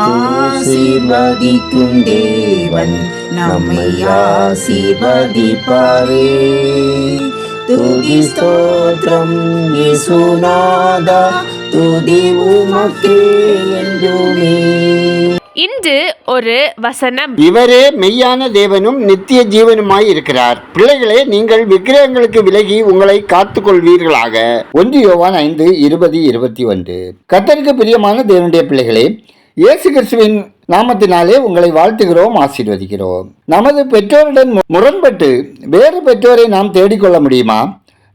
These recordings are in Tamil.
ஆசீர்வதிக்கும் தேவன் நம்மை ஆசீர்வதிப்பாரே. துதி ஸ்தோத்திரம் இயேசுநாதா துதி உமக்கே என்றுமே. இன்று ஒரு வசனம். இவரே மெய்யான தேவனும் நித்திய ஜீவனுமாய் இருக்கிறார். பிள்ளைகளே நீங்கள் விக்கிரகங்களுக்கு விலகி உங்களை காத்துக் கொள்வீர்களாக ஒன்று யோவான் ஐந்து இருபது இருபத்தி ஒன்று. கத்தருக்கு பிரியமான தேவனுடைய பிள்ளைகளே இயேசு கிறிஸ்துவின் நாமத்தினாலே உங்களை வாழ்த்துகிறோம் ஆசீர்வதிக்கிறோம். நமது பெற்றோருடன் முரண்பட்டு வேறு பெற்றோரை நாம் தேடிக்கொள்ள முடியுமா?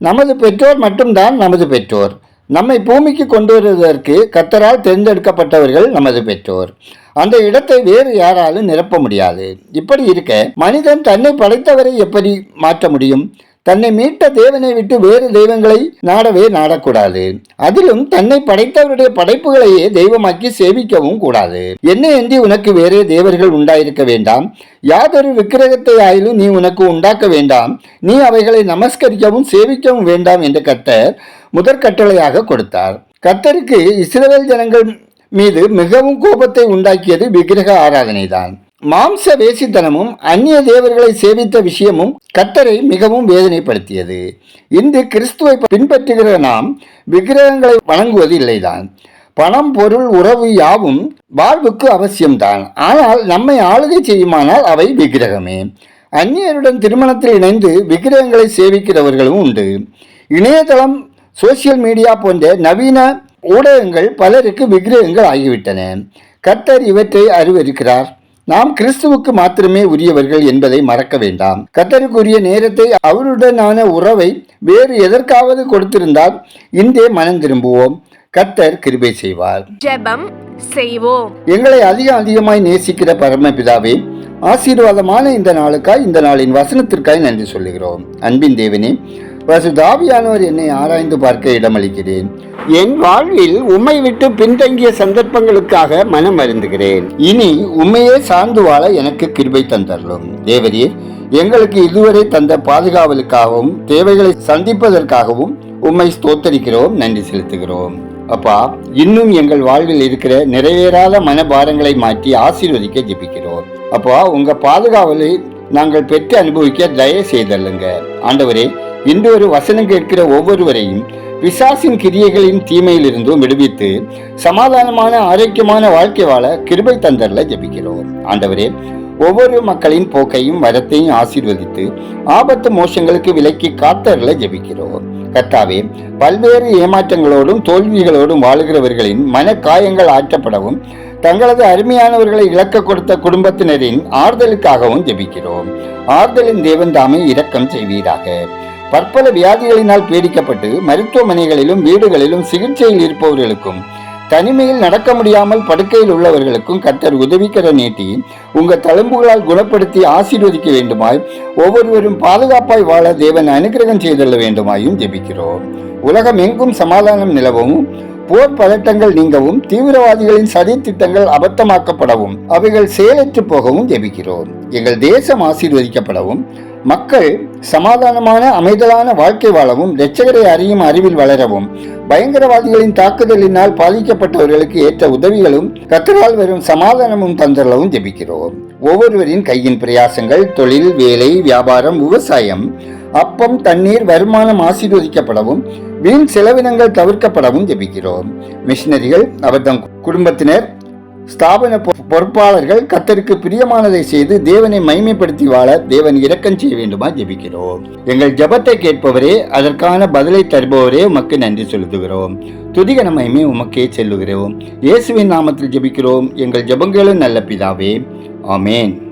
நமது பெற்றோர் மட்டும்தான் நமது பெற்றோர். நம்மை பூமிக்கு கொண்டு வருவதற்கு கத்தரால் தேர்ந்தெடுக்கப்பட்டவர்கள் நமது பெற்றோர். அந்த இடத்தை வேறு யாராலும் நிரப்ப முடியாது. இப்படி இருக்க மனிதன் தன்னை படைத்தவரை எப்படி மாற்ற முடியும்? தன்னை மீட்ட தேவனை விட்டு வேறு தெய்வங்களை நாடவே நாடக்கூடாது. அதிலும் தன்னை படைத்தவருடைய படைப்புகளையே தெய்வமாக்கி சேவிக்கவும் கூடாது. என்ன எந்தி உனக்கு வேறே தேவர்கள் உண்டாயிருக்க வேண்டாம். யாதொரு விக்கிரகத்தை ஆயிலும் நீ உனக்கு உண்டாக்க வேண்டாம். நீ அவைகளை நமஸ்கரிக்கவும் சேவிக்கவும் வேண்டாம் என்று கத்தர் முதற்கட்டளையாக கொடுத்தார். கத்தருக்கு இஸ்ரேல் ஜனங்கள் மீது மிகவும் கோபத்தை உண்டாக்கியது விக்கிரக ஆராதனைதான். மாம்ச வேசித்தனமும் அந்நிய தேவர்களை சேவித்த விஷயமும் கத்தரை மிகவும் வேதனைப்படுத்தியது. இன்று கிறிஸ்துவை பின்பற்றுகிற நாம் விக்கிரகங்களை வணங்குவது இல்லைதான். பணம் பொருள் உறவு யாவும் வாழ்வுக்கு அவசியம்தான். ஆனால் நம்மை ஆளுகை செய்யுமானால் அவை விக்கிரகமே. அந்நியருடன் திருமணத்தில் இணைந்து விக்கிரகங்களை சேவிக்கிறவர்களும் உண்டு. இணையதளம் சோசியல் மீடியா போன்ற நவீன ஊடகங்கள் பலருக்கு விக்கிரகங்கள் ஆகிவிட்டன. கர்த்தர் இவற்றை அறிவிருக்கிறார். நாம் கிறிஸ்துவுக்கு மாத்திரமே உரியவர்கள் என்பதை மறக்க வேண்டாம். கர்த்தருக்குரிய நேரத்தை அவருடனான உறவை வேறு எதற்காவது கொடுத்திருந்தால் இன்றே மனம் திரும்புவோம். கர்த்தர் கிருபை செய்வார். ஜெபம் செய்வோம். எங்களை அதிகம் அதிகமாய் நேசிக்கிற பரமபிதாவே ஆசீர்வாதமான இந்த நாளுக்காய் இந்த நாளின் வசனத்திற்காய் நன்றி சொல்லுகிறோம். அன்பின் தேவனே வசுதாவியானவர் என்னை ஆராய்ந்து பார்க்க இடமளிக்கிறேன். என் வாழ்வில் உம்மை விட்டு பின்தங்கிய சந்தர்ப்பங்களுக்காக மனம் வருந்துகிறேன். இனி உண்மையே சார்ந்து வாழ எனக்கு கிருபை தந்தரலும் தேவரீர் எங்களுக்கு இதுவரை தந்த பாதுகாவலுக்காகவும் தேவைகளை சந்திப்பதற்காகவும் உம்மை ஸ்தோத்தரிக்கிறோம் நன்றி செலுத்துகிறோம். அப்பா இன்னும் எங்கள் வாழ்வில் இருக்கிற நிறைவேறாத மனபாரங்களை மாற்றி ஆசீர்வதிக்க ஜெபிக்கிறோம். அப்பா உங்க பாதுகாவலை நாங்கள் பெற்று அனுபவிக்க தயவு செய்தல்லுங்க ஆண்டவரே இன்றொரு ஒரு வசனம் கேட்கிற ஒவ்வொருவரையும் பிசாசின் கிரியைகளின் தீமையிலிருந்தும் விடுவித்து சமாதானமான ஆரோக்கியமான வாழ்க்கை வாழ கிருபை தந்தரில் ஜெபிக்கிறோம். ஆண்டவரே ஒவ்வொரு மக்களின் போக்கையும் வரத்தையும் ஆசீர்வதித்து ஆபத்து மோசங்களுக்கு விலக்கி காத்தரில் ஜெபிக்கிறோம். கர்த்தாவே பல்வேறு ஏமாற்றங்களோடும் தோல்விகளோடும் வாழுகிறவர்களின் மனக்காயங்கள் ஆற்றப்படவும் தங்களது அருமையானவர்களை இழக்க கொடுத்த குடும்பத்தினரின் ஆறுதலுக்காகவும் ஜெபிக்கிறோம். ஆறுதலின் தேவன் தாமே இரக்கம் செய்வீராக. பற்பல வியாதிகளினால் பீடிக்கப்பட்டு மருத்துவமனைகளிலும் வீடுகளிலும் சிகிச்சையில் இருப்பவர்களுக்கும் தனிமையில் நடக்க முடியாமல் படுக்கையில் உள்ளவர்களுக்கும் கத்தர் உதவிக்கர நீட்டி உங்க தழும்புகளால் குணப்படுத்தி ஆசீர்வதிக்க வேண்டுமாய் ஒவ்வொருவரும் பாதுகாப்பாய் வாழ தேவன் அனுக்கிரகம் செய்தள்ள வேண்டுமாயும் ஜெபிக்கிறோம். உலகம் எங்கும் சமாதானம் நிலவும். போர் பதட்டங்கள் நீங்கவும் தீவிரவாதிகளின் சதி திட்டங்கள் அபத்தமாக்கப்படவும் அவைகள் செயலற்று போகவும் ஜெபிக்கிறோம். எங்கள் தேசம் ஆசீர்வதிக்கப்படவும் மக்கள் சமாதானமான அமைதலான வாழ்க்கை வாழவும் இரட்சகரை அறியும் அறிவில் வளரவும் பயங்கரவாதிகளின் தாக்குதலினால் பாதிக்கப்பட்டவர்களுக்கு ஏற்ற உதவிகளும் கத்தரால் வரும் சமாதானமும் தந்தரவும் ஜெபிக்கிறோம். ஒவ்வொருவரின் கையின் பிரயாசங்கள் தொழில் வேலை வியாபாரம் விவசாயம் அப்பம் தண்ணீர் வருமானம் ஆசீர்வதிக்கப்படவும் வீண் செலவினங்கள் தவிர்க்கப்படவும் ஜெபிக்கிறோம். மிஷினரிகள் அவர்தம் குடும்பத்தினர் ஸ்தாபன பொ- பொறுப்பாளர்கள் கத்தருக்கு பிரியமானதை செய்து தேவனை மைமைப்படுத்தி வாழ தேவன் இரக்கம் செய்ய வேண்டுமா ஜெபிக்கிறோம். எங்கள் ஜபத்தை கேட்பவரே அதற்கான பதிலை தருபவரே உமக்கு நன்றி செலுத்துகிறோம். துதிகன மகிமை உமக்கே செல்லுகிறோம். இயேசுவின் நாமத்தில் ஜெபிக்கிறோம். எங்கள் ஜெபங்களும் நல்ல பிதாவே. ஆமேன்.